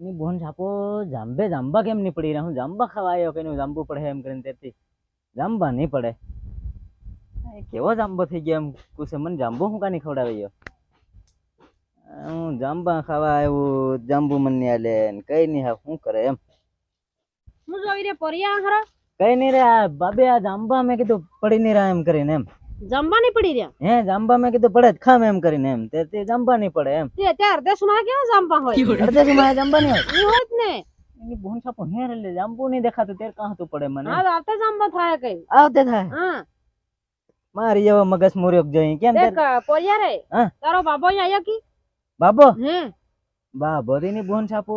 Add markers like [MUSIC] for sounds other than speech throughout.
ની બોન છાપો જાંબે જાંબા કેમ નહીં પડી રહ્યા હું જાંબા ખાવા આવ્યો કે નહીં જાંબુ પડે એમ કરીને તેથી જાંબા નહીં પડે કેવો જાંબો થઈ ગયો એમ કુસે મને જાંબુ હું કાની ખવડાવી ગયો હું જાંબા ખાવા આવ્યું જાંબુ મને નહીં આલે કઈ નહીં હા શું કરે એમ હું જોઈ રે પરિયા હરા કઈ નહીં રે બાબે આ જાંબા મેં કીધું પડી નહીં રહ્યા એમ કરીને એમ જમવા નહીં પડી રહ્યા? હે જમવા મેં કીધું પડે ખામ એમ કરીને એમ. તે તે જમવા નહીં પડે એમ. તે ત્યાં અર્ધેશમાં કેવા જમવા હોય? અડધેથી મારે જમવા નહીં હોય. જ ને. એની બોન સાપો હેર એટલે જાંબુ નહીં દેખાતું તેર કાં હતું પડે મને. હા આવતે જમવા થાય કઈ. આવતે થાય. હા. મારી એવો મગજ મુર્યોક જોઈ કેમ દેખ પોયા રે તારો બાબો અહીં આયો કી? બાબો? હે. બાબો બોરીની બોન સાપો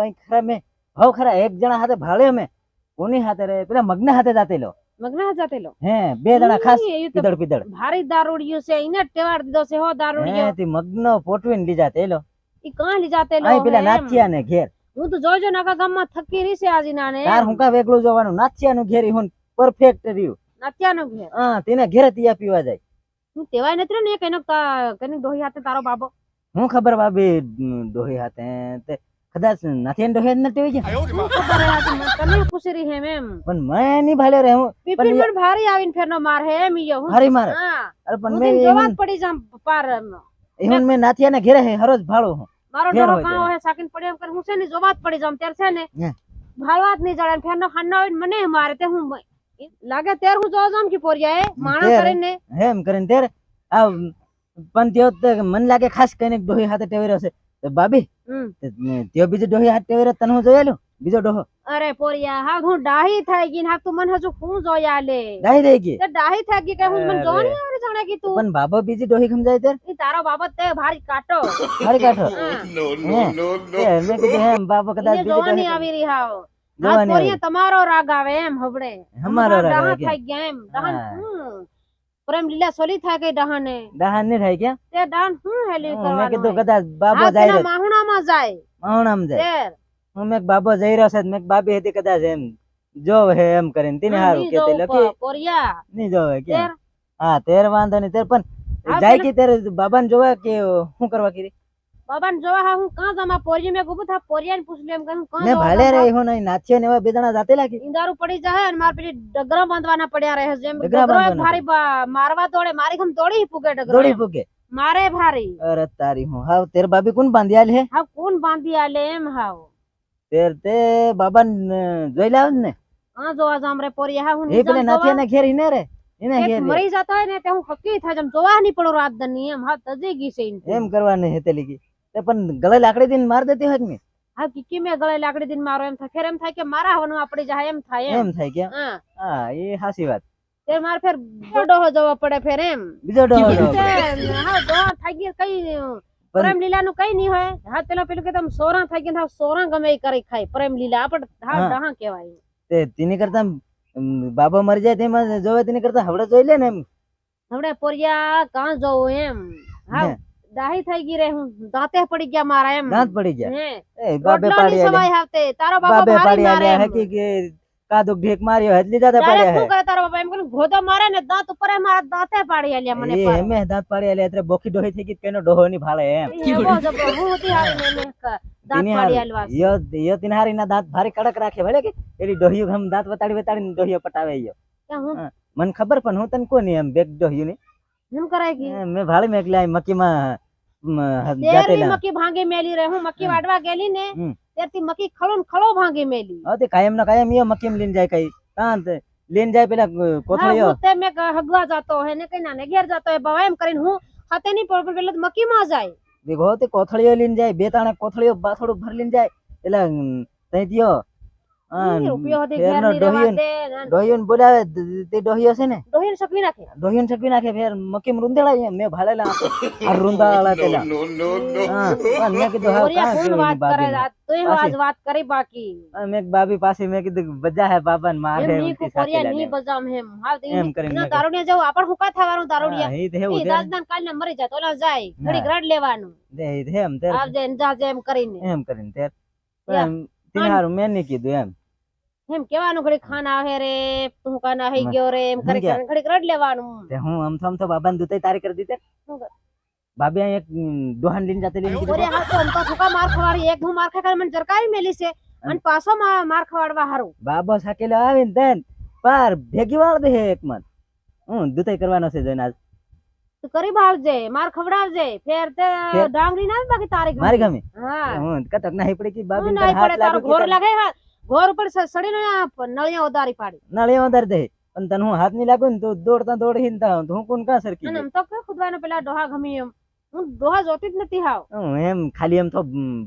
અહીં ખરા મેં. હવ ખરા એક જણા હાથે ભાળે અમે કોની હાથે રે? પેલા મગના હાથે જાતેલો મગના જાતેલો હે બે જણા ખાસ પીદળ પીદળ. ભારી દારૂડિયો છે એને ટેવાડ દીધો છે હો દારૂડિયો. હે તે મગ્ન પોટવીને લીધા તેલો ઈ કાં લઈ જાતેલો આય પેલા. નાથિયા ને ઘેર. હું તો જોજો નાકા ગામમાં થકી રહી છે આજી નાને તાર હું કા વેગળું જોવાનું? નાથિયા નું ઘેર હું પરફેક્ટ રહ્યું. નું ઘેર. હા તેને ઘેર તિયા પીવા જાય. હું તેવાય નથી ને કઈનો કઈનો દોહી હાથે તારો બાબો. હું ખબર બાબી દોહી હાથે તે કદાચ નાથિયા ડોહી નથી હોય છે. હું હે તને પૂછી રહી હે એમ. પણ મેં નહીં ભાલ્યો રે હું પીપીન પણ ભારી આવીને ફેરનો માર હે એમ ઈયો હું હારી મારે. હા. અરે પણ હું મેં તને જોવા એમન- જ પડી જામ પાર એમ. મેં નાથિયા ને ઘેરે હે હરોજ ભાળો હું. મારો ડોહો હોય કાં ત્યારે. હોય સાકીને પડ્યો એમ કરી હું છે ને જોવા જ પડી જામ ત્યારે છે ને હે. ભાળવા જ જડે ફેરનો ખાનો આવીને મને મારે તે હું લાગે ત્યારે હું જોવા જામ કે પોરિયા એ. કરીને. એમ કરીને આ પણ લાગે ખાસ ડોહી હાથે ટેવેરો છે. હમ. તે- ત્યો બીજો ડોહી હાથે ટેવેરો તને હું જોયેલું બીજો ડોહો? અરે પોરિયા હા હું ડાહી થઈ ગઈ ને હા તું મને હજુ હું જોયા લે ડાહી થઈ ગઈ? તે ડાહી થઈ ગઈ કે હું મને. જોવાની આવડી જાણે કે તું? પણ બાબો બીજી ડોહી સમજાય ત્યારે ઈ તારો બાબો તે ભારી કાટો. મારી નો નો નો મેં કે એમ બાબો કદાચ બીજી ડોહી આવી રહી હાવ. હા પોરિયા તમારો રાગ આવે એમ હવડે. અમારો રાગ આવે થઈ ગયા એમ. ડહાં હા. હમ. પ્રેમ લીલા સોલી થાય ગઈ ડહાને નહીં થાય ક્યાં તે ડહાન હું હેલી હું મેં કીધું કરવાનું કદાચ બાબો જાય રહ્યો માહુણામાં જાય માવણામ જાય હું મેં બાબો જઈ રહ્યો છે મેં બાબી હતી કદાચ એમ જોવે હે એમ કરીને તીને હારું કે તે લખી કોરિયા ની જોવે કે હા તેર વાંધો ની તેર પણ જાય કે તેર બાબાને જોવા કે શું કરવા કીધી બાબાને જોવા હા હું કાં જમા પોરી મે ગુબુ થા પોરિયાને પૂછલ્યું એમ કે હું કાં જવા ભાલે રે બાબા? હું નહીં નાચ્યો ને બે જણા જાતે લાગી. ઈંદારું પડી જાય અને માર પેલી ડગરા બાંધવાના પડ્યા રહે જેમ ડગરા બા- મારવા તોડે મારી ખમ તોડી પૂગે ડગરો તોડી. ફૂકે. મારે ભારી. અરે તારી હું હાવ તેર બાબી કોણ બાંધી આલે હે? હા કોણ બાંધી આલે એમ હાવ. તેર તે બાબાને જોઈ લાવ ને. આ જોવા જામ રે પોરિયા હા હું એ પેલે નાથિયા ને ઘેર ઈને રે. મરી જતો હોય ને તે હું હકી થાય જેમ જોવા નહીં પડો રાત દની એમ. હા તજી ગઈ છે એમ કરવાની હે તેલી કી તે પણ ગળે લાકડી દઈને માર દેતી હોય કે નહીં હા કીકી મેં ગળે લાકડી દિન મારો એમ થાય? ફેર એમ થાય કે મારા હવાનું આપડી જાય એમ થાય એમ. થાય કે? હા. હા એ હાસી વાત. તે માર ફેર ડોહો જવો પડે ફેર એમ. બીજો ડોહો. હા ડોહા થઈ ગયા કઈ પ્રેમ લીલા નું કઈ નહીં હોય. હા પેલા પેલું કે તમે સોરા થઈ ગયા હા સોરા ગમે એ કરી ખાય. પ્રેમ લીલા આપડે હા હા. ડહા કહેવાય. તે તેની કરતા બાબા મરી જાય તેમાં જોવે તેની કરતા હવડે જોઈ લે ને એમ. હવડે પોરિયા કાં જવું એમ. હા. હે. દાહી થઈ ગઈ રે હું દાંતે પડી ગયા મારા એમ. દાંત પડી ગયા? હે. એ બાબે ની પાડી સવાય આવતે. તારો બાબા ભારી મારે એમ. હકી કે કાદો ઢેક માર્યો હજલી જાતે ત્યારે પાડ્યા શું કરે તારો બાબા એમ કે ગોદો મારે ને દાંત ઉપર એ મારા દાંતે પાડી આલ્યા મને હે એ પર. એમે દાંત પાડી આલે એટલે બોખી ડોહી થઈ ગઈ કેનો ડોહો ની ભાળે એમ. એવો જબરો હું હતી હારી ને દાંત પાડી આલવા. યો યો તેની ના દાંત ભારે કડક રાખે ભલે કે એલી ડોહીઓ હમ દાંત બતાડી વતાડીને ડોહીઓ પટાવે યો હું? મને ખબર પણ હું તને કોની એમ બેગ ડોહીઓ ની એમ કરાય કે? મે ભાળી મેકલી મકીમાં મ, જાતે તેરની ના મકી ભાંગી મેલી રે. હું મકી હમ. વાડવા ગયેલી ને. ત્યારથી મકી ખળો ને ખળો ભાંગી મેલી. હવે તે કાયમ ના કાયમ યો મકીમ લઈને જાય કઈ. કાં તે લઈને જાય પેલા હા, કોથળીઓ. હું તે મેં હગવા જતો હે ને કઈ નાને ઘેર જતો હે બાવા એમ કરીને હું હાથે નહીં પડે પેલા તો મકી માં જાય. દેખો તે કોથળીઓ લઈને જાય બે ત્રણ કોથળીઓ બાથડું ભરી લઈને જાય. એટલે તઈ [LAUGHS] બાબી પાસે મેં કીધું બજા હે બાબા ને મારે એમ કરીને દારૂડિયા જેવું આપણ હુકા થવાનું દારૂડિયા. છે ને. મરી જાય ઓલા જાય. ઘડી હા. લેવાનું. એમ કરીને. એમ કરીને હારું મેં નહીં કીધું એમ. એમ કેવાનું ઘડી ખાના આવે રે તું કાન આવી ગયો રે એમ કરી? ઘડી રડ લેવાનું. તે હું આમ થમ આમ તો બાબાને દૂતાઈ તારી કરી દીતે અહીં એક દોહાન લઈને જાતે લઈને ઓરે હા તો અમતા ફૂકા માર ખવાડી એક હું માર ખાઈ મને જરકારી મેલી છે અને પાછો માર ખવાડવા હારું. બાબો સાકેલો આવીને તેન પાર ભેગી વાળ દે એક મત હું દુતાઈ કરવાનો છે જોઈને આજ. તું કરી બાળજે માર ખવડાવજે. ફેર તે ડાંગરી ના બાકી તારી. મારી ગમે હા. હું કતક નહીં પડી કી બાબી ના પડે તારો ઘોર લાગે હાથ ઘોર ઉપર સડી નળિયા ઉતારી પાડી. નળિયા વધારે દે. પણ તને હું હાથની લાગુ ને તો દોડતા દોડ હિંતા તા હું કોણ કા સરકી અને તો કે ખુદવાનો પેલા ડોહા ગમી એમ. હું ડોહા જોતી જ નથી હાવ. હું એમ ખાલી એમ તો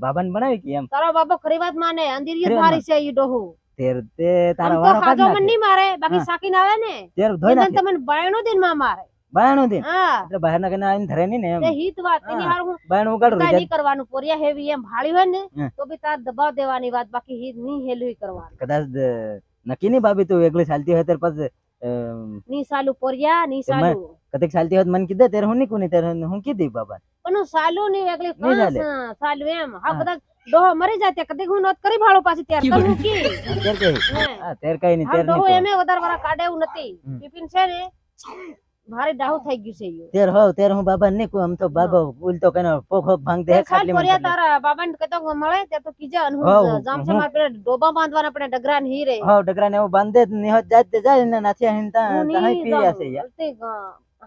બાબાને બનાવી કે એમ? તારો બાબો ખરી વાત માને. અંધેરી મારી છે ઈ ડોહો. તેર તે તારા વાળો કાઢ નાખે. મારે. બાકી. સાકીને આવે ને તેર ધોઈ નાખે. તમને બાયણું દિનમાં મારે. બાયણું દે હા. એટલે બહાર ના કને આવીને ધરે નહીં ને એમ. હિત વાત એની હાર હું બાયણું રીજાત નહીં કરવાનું પોરિયા હેવી એમ ભાળી હોય ને. તો બી તાર દબાવ દેવાની વાત બાકી હિત નહીં હેલું કરવાનું. કદાચ નક્કી નહીં ભાભી તું એકલી ચાલતી હોય ત્યારે પછી ની સાલું પોરિયા ની સાલું કદીક ચાલતી હોય મન કીધે ત્યારે હું નહીં કોની ત્યારે હું કીધી બાબા પણ સાલું ની એકલી સાલું એમ. હા કદાચ ડોહો મરી જાય ત્યાં કદી હું નોત કરી ભાળો પાછી ત્યારે તો કી? ત્યારે કઈ હા. ત્યારે કઈ નહીં હા ડોહો એમે વધારે વાળા કાઢે એવું નથી. બિપિન છે ને ભારે ડાહુ થઈ ગયું છે ઈ. ત્યારે હોવ ત્યારે હું બાબા ને આમ તો બાબા ઉલટો કનો પોખ ભાંગ દે ખાલી સાલ ખાટલી માં પોરિયા ખાટલી. તારા બાબા ને કતો મળે તે તો કીજા અને હું જામ હું- સમાર પેલા ડોબા બાંધવાના આપણે ડગરા ને હીરે હો ડગરા ને એવું બાંધે જ નહીં હોત જાત તે જાય ને નાથી અહીં તા તાહી નહીં પી જાઉં. જશે યાર.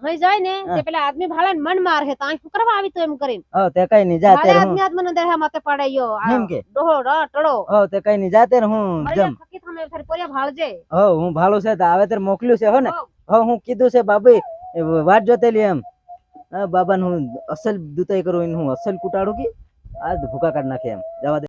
હઈ જાય ને હા. તે પેલા આદમી ભાળે ને મન માર હે તાઈ શું કરવા આવી તો એમ કરીને? હો તે કઈ ની જાતે હું આદમી આદમીને દેહા માતે પડાયો એમ કે? ડોહો ટળો. હોવ તે કઈ ની જાતે હું જમ. જાય થકી તમે ફરી પોરિયા ભાળજે. હો હું ભાળું છે તો આવે ત્યારે મોકલ્યું છે હો ને. હવે હું કીધું છે, બાબી વાત જોતેલી એમ. હા, બાબાને હું અસલ દુતાઈ કરું હું અસલ કુટાડું કે? આજ ભૂકા કાઢ નાખે એમ. જવા દે.